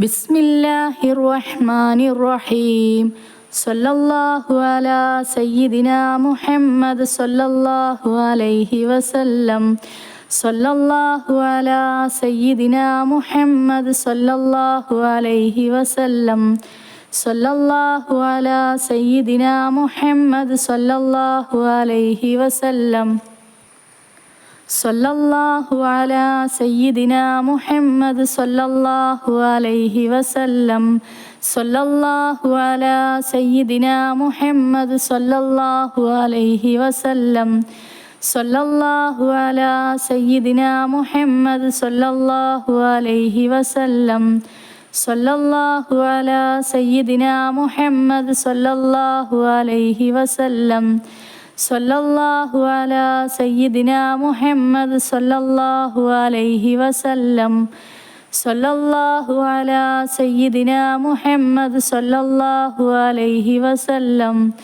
بسم الله الرحمن الرحيم صلى الله على سيدنا محمد صلى الله عليه وسلم صلى الله على سيدنا محمد صلى الله عليه وسلم صلى الله على سيدنا محمد صلى الله عليه وسلم സൊല്ലാഹു അല സയ്യിദിന മുഹമ്മദ് സൊല്ലാഹു അലൈഹി വസല്ലം. സൊല്ലാഹു അല സയ്യിദിന മുഹമ്മദ് സൊല്ലാഹു അലൈഹി വസല്ലം. സൊല്ലാഹു അല സയ്യിദിന മുഹമ്മദ് സൊല്ലാഹു അലൈഹി വസല്ലം. സൊല്ലാഹു അല സയ്യിദിന മുഹമ്മദ് സൊല്ലാഹു അലൈഹി വസല്ലം. സൊല്ലാഹു അല സയ്യിദിന മുഹമ്മദ് സൊല്ലാഹു അലൈഹി വസല്ലം. സൊല്ലാഹു അല സയ്യിദിന മുഹമ്മദ് സൊല്ലാഹു അലൈഹി വസല്ലം.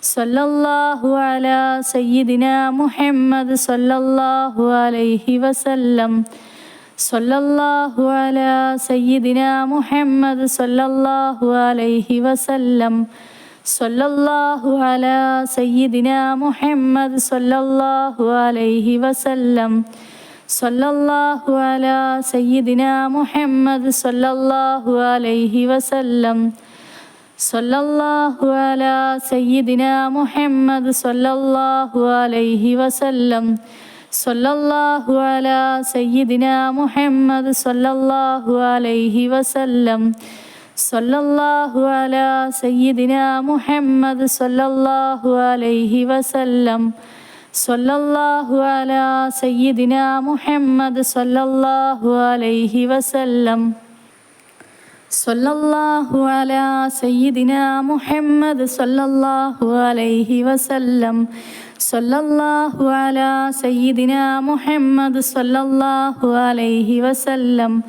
സൊല്ലാഹു അല സയ്യിദിന മുഹമ്മദ് സൊല്ലാഹു അലൈഹി വസല്ലം. സൊല്ലാഹു അല സയ്യിദിന മുഹമ്മദ് സൊല്ലാഹു അലൈഹി വസല്ലം. സൊല്ലാഹു അല സയ്യിദിന മുഹമ്മദ് സൊല്ലാഹു അലൈഹി വസല്ലം. സൊല്ലാഹു അല സയ്യിദിന മുഹമ്മദ് സൊല്ലാഹു അലൈഹി വസല്ലം. സൊല്ലാഹു അല സയ്യിദിന മുഹമ്മദ് സൊല്ലാഹു അലൈഹി വസല്ലം. സൊല്ലാഹു അല സയ്യിദിന മുഹമ്മദ് സൊല്ലാഹു അലൈഹി വസല്ലം. സല്ലല്ലാഹു അല സയ്യിദിന മുഹമ്മദ് സല്ലല്ലാഹു അലൈഹി വസല്ലം. സല്ലല്ലാഹു അല സയ്യിദിന മുഹമ്മദ് സല്ലല്ലാഹു അലൈഹി വസല്ലം. സല്ലല്ലാഹു അല സയ്യിദിന മുഹമ്മദ് സല്ലല്ലാഹു അലൈഹി വസല്ലം. സല്ലല്ലാഹു അല സയ്യിദിന മുഹമ്മദ് സല്ലല്ലാഹു അലൈഹി വസല്ലം.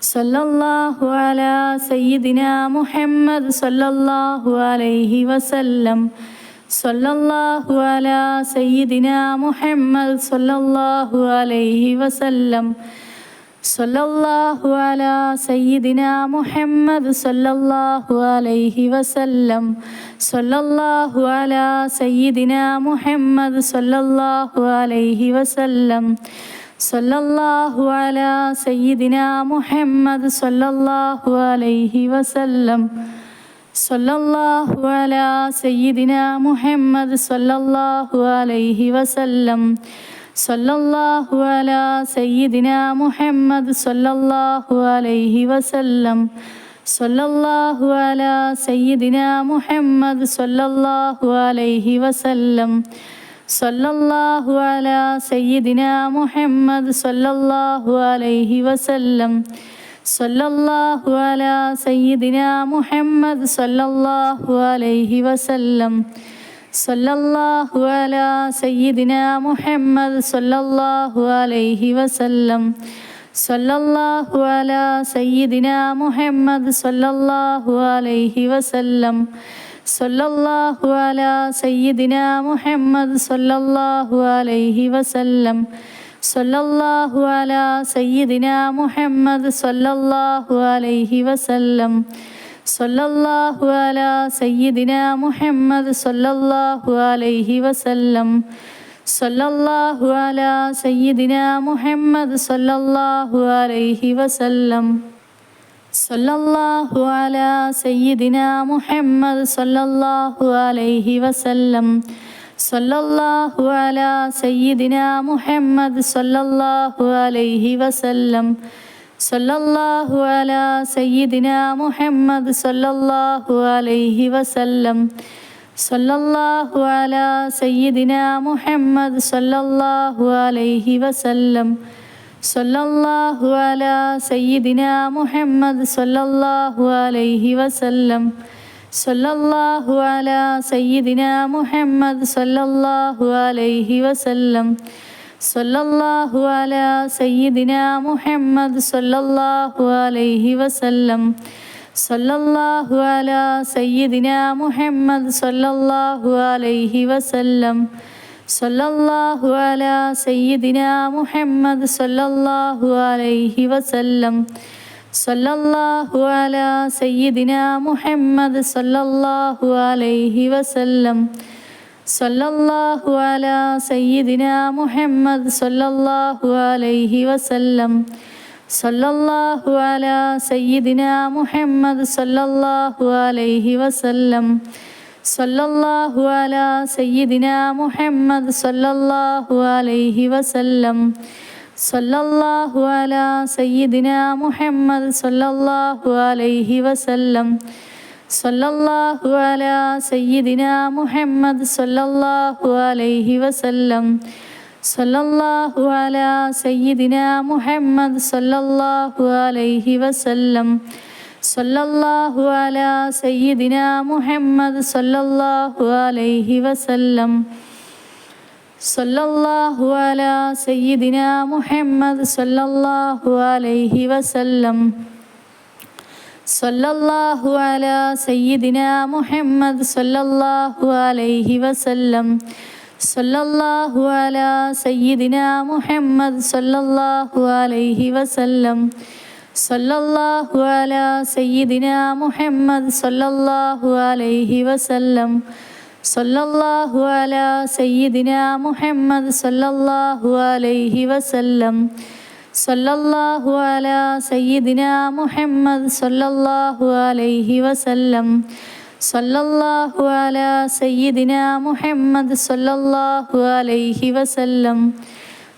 സല്ലല്ലാഹു അലാ സയ്യിദിനാ മുഹമ്മദ് സല്ലല്ലാഹു അലൈഹി വസല്ലം. സല്ലല്ലാഹു അലാ സയ്യിദിനാ മുഹമ്മദ് സല്ലല്ലാഹു അലൈഹി വസല്ലം. സല്ലല്ലാഹു അലാ സയ്യിദിനാ മുഹമ്മദ് സല്ലല്ലാഹു അലൈഹി വസല്ലം. സല്ലല്ലാഹു അലാ സയ്യിദിനാ മുഹമ്മദ് സല്ലല്ലാഹു അലൈഹി വസല്ലം. സല്ലല്ലാഹു അലാ സയ്യിദിന മുഹമ്മദ് സല്ലല്ലാഹു അലൈഹി വസല്ലം. സല്ലല്ലാഹു അലാ സയ്യിദിന മുഹമ്മദ് സല്ലല്ലാഹു അലൈഹി വസല്ലം. സല്ലല്ലാഹു അലാ സയ്യിദിന മുഹമ്മദ് സല്ലല്ലാഹു അലൈഹി വസല്ലം. സല്ലല്ലാഹു അലാ സയ്യിദിന മുഹമ്മദ് സല്ലല്ലാഹു അലൈഹി വസല്ലം. സല്ലല്ലാഹു അലാ സയ്യിദിന മുഹമ്മദ് സല്ലല്ലാഹു അലൈഹി വസല്ലം. സല്ലല്ലാഹു അലാ സയ്യിദിന മുഹമ്മദ് സല്ലല്ലാഹു അലൈഹി വസല്ലം. സല്ലല്ലാഹു അലാ സയ്യിദിന മുഹമ്മദ് സല്ലല്ലാഹു അലൈഹി വസല്ലം. സല്ലല്ലാഹു അലാ സയ്യിദിന മുഹമ്മദ് സല്ലല്ലാഹു അലൈഹി വസല്ലം. സൊല്ലാഹു അല സയ്യിദിന മുഹമ്മദ് സൊല്ലാഹു അലൈഹി വസല്ലം. സൊല്ലാഹു അല സയ്യിദിന മുഹമ്മദ് സൊല്ലാഹു അലൈഹി വസല്ലം. സൊല്ലാഹു അല സയ്യിദിന മുഹമ്മദ് സൊല്ലാഹു അലൈഹി വസല്ലം. സൊല്ലാഹു അല സയ്യിദിന മുഹമ്മദ് സൊല്ലാഹു അലൈഹി വസല്ലം. സല്ലല്ലാഹു അലാ സയ്യിദിന മുഹമ്മദ് സല്ലല്ലാഹു അലൈഹി വസല്ലം. സല്ലല്ലാഹു അലാ സയ്യിദിന മുഹമ്മദ് സല്ലല്ലാഹു അലൈഹി വസല്ലം. സല്ലല്ലാഹു അലാ സയ്യിദിന മുഹമ്മദ് സല്ലല്ലാഹു അലൈഹി വസല്ലം. സല്ലല്ലാഹു അലാ സയ്യിദിന മുഹമ്മദ് സല്ലല്ലാഹു അലൈഹി വസല്ലം. സല്ലല്ലാഹു അലാ സയ്യിദിന മുഹമ്മദ് സൊല്ലാഹു അലൈഹി വസല്ലം. സല്ലല്ലാഹു അലാ സയ്യിദിന മുഹമ്മദ് സൊല്ലാഹു അലൈഹി വസല്ലം. സല്ലല്ലാഹു അലാ സയ്യിദിന മുഹമ്മദ് സൊല്ലാഹു അലൈഹി വസല്ലം. സല്ലല്ലാഹു അലാ സയ്യിദിന മുഹമ്മദ് സൊല്ലാഹു അലൈഹി വസല്ലം. സല്ലല്ലാഹു അലാ സയ്യിദിന മുഹമ്മദ് സല്ലല്ലാഹു അലൈഹി വസല്ലം. സല്ലല്ലാഹു അലാ സയ്യിദിന മുഹമ്മദ് സല്ലല്ലാഹു അലൈഹി വസല്ലം. സല്ലല്ലാഹു അലാ സയ്യിദിന മുഹമ്മദ് സല്ലല്ലാഹു അലൈഹി വസല്ലം. സല്ലല്ലാഹു അലാ സയ്യിദിന മുഹമ്മദ് സല്ലല്ലാഹു അലൈഹി വസല്ലം. സല്ലല്ലാഹു അല സയ്യിദിന മുഹമ്മദ് സല്ലല്ലാഹു അലൈഹി വസല്ലം. സല്ലല്ലാഹു അല സയ്യിദിന മുഹമ്മദ് സല്ലല്ലാഹു അലൈഹി വസല്ലം. സല്ലല്ലാഹു അല സയ്യിദിന മുഹമ്മദ് സല്ലല്ലാഹു അലൈഹി വസല്ലം. സല്ലല്ലാഹു അല സയ്യിദിന മുഹമ്മദ് സല്ലല്ലാഹു അലൈഹി വസല്ലം. സല്ലല്ലാഹു അല സയ്യിദിന മുഹമ്മദ് സല്ലല്ലാഹു അലൈഹി വസല്ലം. സല്ലല്ലാഹു അല സയ്യിദിന മുഹമ്മദ് സല്ലല്ലാഹു അലൈഹി വസല്ലം. സല്ലല്ലാഹു അല സയ്യിദിന മുഹമ്മദ് സല്ലല്ലാഹു അലൈഹി വസല്ലം. സല്ലല്ലാഹു അല സയ്യിദിന മുഹമ്മദ് സല്ലല്ലാഹു അലൈഹി വസല്ലം. സല്ലല്ലാഹു അലാ സയ്യിദിന മുഹമ്മദ് സല്ലല്ലാഹു അലൈഹി വസല്ലം. സല്ലല്ലാഹു അലാ സയ്യിദിന മുഹമ്മദ് സല്ലല്ലാഹു അലൈഹി വസല്ലം. സല്ലല്ലാഹു അലാ സയ്യിദിന മുഹമ്മദ് സല്ലല്ലാഹു അലൈഹി വസല്ലം. സല്ലല്ലാഹു അലാ സയ്യിദിന മുഹമ്മദ് സല്ലല്ലാഹു അലൈഹി വസല്ലം.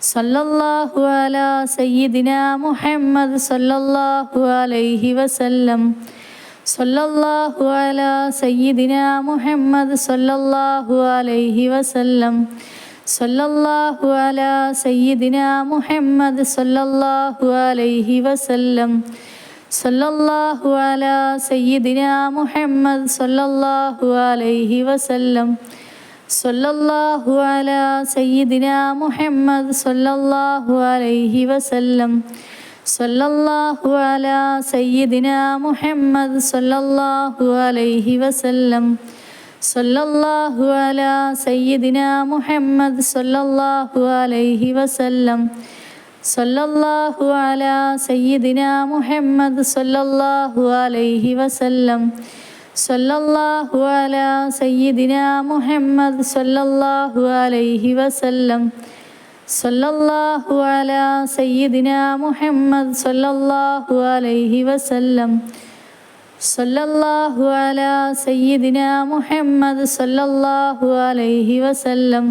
സല്ലല്ലാഹു അലാ സയ്യിദിന മുഹമ്മദ് സല്ലല്ലാഹു അലൈഹി വസല്ലം. സല്ലല്ലാഹു അലാ സയ്യിദിന മുഹമ്മദ് സല്ലല്ലാഹു അലൈഹി വസല്ലം. സല്ലല്ലാഹു അലാ സയ്യിദിന മുഹമ്മദ് സല്ലല്ലാഹു അലൈഹി വസല്ലം. സല്ലല്ലാഹു അലാ സയ്യിദിന മുഹമ്മദ് സല്ലല്ലാഹു അലൈഹി വസല്ലം. സൊല്ലാഹു അല സയ്യിദിന മുഹമ്മദ് സൊല്ലാഹു അലൈഹി വസല്ലം. സൊല്ലാഹു അല സയ്യിദിന മുഹമ്മദ് സൊല്ലാഹു അലൈഹി വസല്ലം. സൊല്ലാഹു അല സയ്യിദിന മുഹമ്മദ് സൊല്ലാഹു അലൈഹി വസല്ലം. സൊല്ലാഹു അല സയ്യിദിന മുഹമ്മദ് സൊല്ലാഹു അലൈഹി വസല്ലം. സല്ലല്ലാഹു അല സയ്യിദിന മുഹമ്മദ് സല്ലല്ലാഹു അലൈഹി വസല്ലം. സല്ലല്ലാഹു അല സയ്യിദിന മുഹമ്മദ് സല്ലല്ലാഹു അലൈഹി വസല്ലം. സല്ലല്ലാഹു അല സയ്യിദിന മുഹമ്മദ് സല്ലല്ലാഹു അലൈഹി വസല്ലം.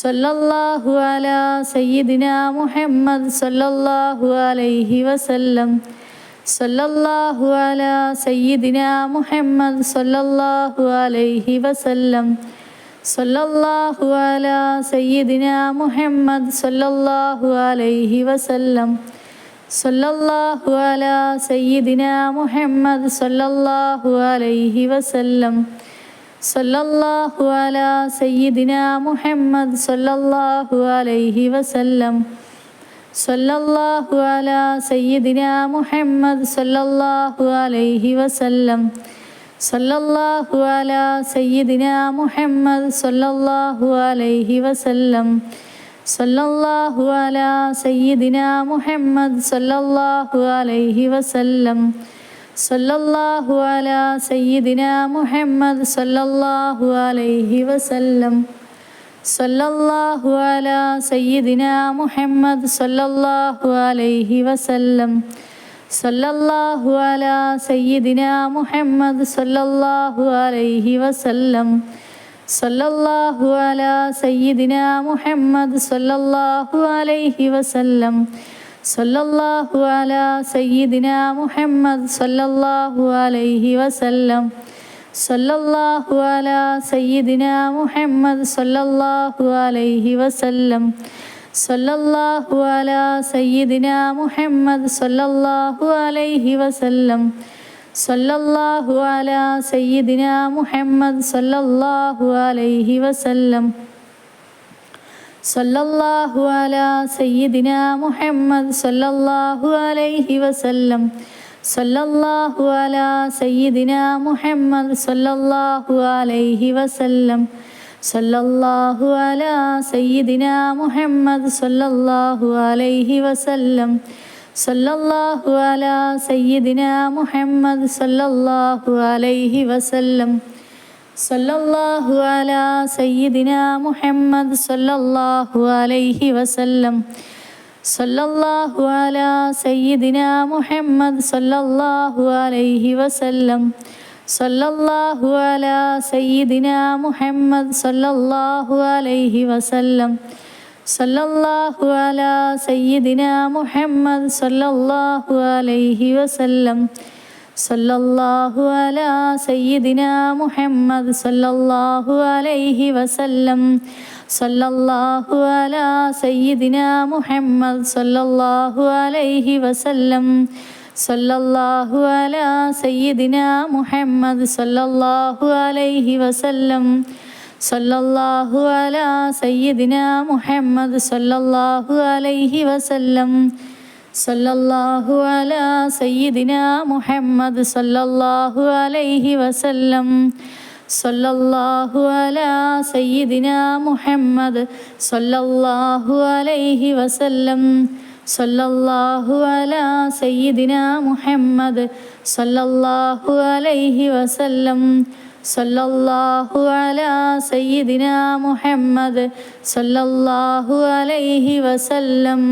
സല്ലല്ലാഹു അല സയ്യിദിന മുഹമ്മദ് സല്ലല്ലാഹു അലൈഹി വസല്ലം. സല്ലല്ലാഹു അലാ സയ്യിദിന മുഹമ്മദ് സല്ലല്ലാഹു അലൈഹി വസല്ലം. സല്ലല്ലാഹു അലാ സയ്യിദിന മുഹമ്മദ് സല്ലല്ലാഹു അലൈഹി വസല്ലം. സല്ലല്ലാഹു അലാ സയ്യിദിന മുഹമ്മദ് സല്ലല്ലാഹു അലൈഹി വസല്ലം. സല്ലല്ലാഹു അലാ സയ്യിദിന മുഹമ്മദ് സല്ലല്ലാഹു അലൈഹി വസല്ലം. സല്ലല്ലാഹു അലാ സയ്യിദിന മുഹമ്മദ് സല്ലല്ലാഹു അലൈഹി വസല്ലം. സല്ലല്ലാഹു അലാ സയ്യിദിന മുഹമ്മദ് സല്ലല്ലാഹു അലൈഹി വസല്ലം. സല്ലല്ലാഹു അലാ സയ്യിദിന മുഹമ്മദ് സല്ലല്ലാഹു അലൈഹി വസല്ലം. സല്ലല്ലാഹു അലാ സയ്യിദിന മുഹമ്മദ് സല്ലല്ലാഹു അലൈഹി വസല്ലം. സല്ലല്ലാഹു അലാ സയ്യിദിന മുഹമ്മദ് സല്ലല്ലാഹു അലൈഹി വസല്ലം. സല്ലല്ലാഹു അലാ സയ്യിദിന മുഹമ്മദ് സല്ലല്ലാഹു അലൈഹി വസല്ലം. സല്ലല്ലാഹു അലാ സയ്യിദിന മുഹമ്മദ് സല്ലല്ലാഹു അലൈഹി വസല്ലം. സല്ലല്ലാഹു അലാ സയ്യിദിന മുഹമ്മദ് സല്ലല്ലാഹു അലൈഹി വസല്ലം. സല്ലല്ലാഹു അല സയ്യിദിന മുഹമ്മദ് സല്ലല്ലാഹു അലൈഹി വസല്ലം. സല്ലല്ലാഹു അല സയ്യിദിന മുഹമ്മദ് സല്ലല്ലാഹു അലൈഹി വസല്ലം. സല്ലല്ലാഹു അല സയ്യിദിന മുഹമ്മദ് സല്ലല്ലാഹു അലൈഹി വസല്ലം. സല്ലല്ലാഹു അല സയ്യിദിന മുഹമ്മദ് സല്ലല്ലാഹു അലൈഹി വസല്ലം. സല്ലല്ലാഹു അല സയ്യിദിന മുഹമ്മദ് സല്ലല്ലാഹു അലൈഹി വസല്ലം. സല്ലല്ലാഹു അല സയ്യിദിന മുഹമ്മദ് സല്ലല്ലാഹു അലൈഹി വസല്ലം. സല്ലല്ലാഹു അല സയ്യിദിന മുഹമ്മദ് സല്ലല്ലാഹു അലൈഹി വസല്ലം. സല്ലല്ലാഹു അല സയ്യിദിന മുഹമ്മദ് സല്ലല്ലാഹു അലൈഹി വസല്ലം. സല്ലല്ലാഹു അലാ സയ്യിദിന മുഹമ്മദ് സല്ലല്ലാഹു അലൈഹി വസല്ലം. സല്ലല്ലാഹു അലാ സയ്യിദിന മുഹമ്മദ് സല്ലല്ലാഹു അലൈഹി വസല്ലം. സല്ലല്ലാഹു അലാ സയ്യിദിന മുഹമ്മദ് സല്ലല്ലാഹു അലൈഹി വസല്ലം. സല്ലല്ലാഹു അലാ സയ്യിദിന മുഹമ്മദ് സല്ലല്ലാഹു അലൈഹി വസല്ലം. സല്ലല്ലാഹു അലാ സയ്യിദിന മുഹമ്മദ് സല്ലല്ലാഹു അലൈഹി വസല്ലം. സല്ലല്ലാഹു അലാ സയ്യിദിന മുഹമ്മദ് സല്ലല്ലാഹു അലൈഹി വസല്ലം. സല്ലല്ലാഹു അലാ സയ്യിദിന മുഹമ്മദ് സല്ലല്ലാഹു അലൈഹി വസല്ലം. സല്ലല്ലാഹു അലാ സയ്യിദിന മുഹമ്മദ് സല്ലല്ലാഹു അലൈഹി വസല്ലം. സല്ലല്ലാഹു അല സയ്യിദിന മുഹമ്മദ് സൊല്ലാഹു അലൈഹി വസല്ലം. സൊല്ലാഹു അല സയ്യിദിന മുഹമ്മദ് സൊല്ലാഹു അലൈഹി വസല്ലം. സൊല്ലാഹു അല സയ്യിദിന മുഹമ്മദ് സൊല്ലാഹു അലൈഹി വസല്ലം.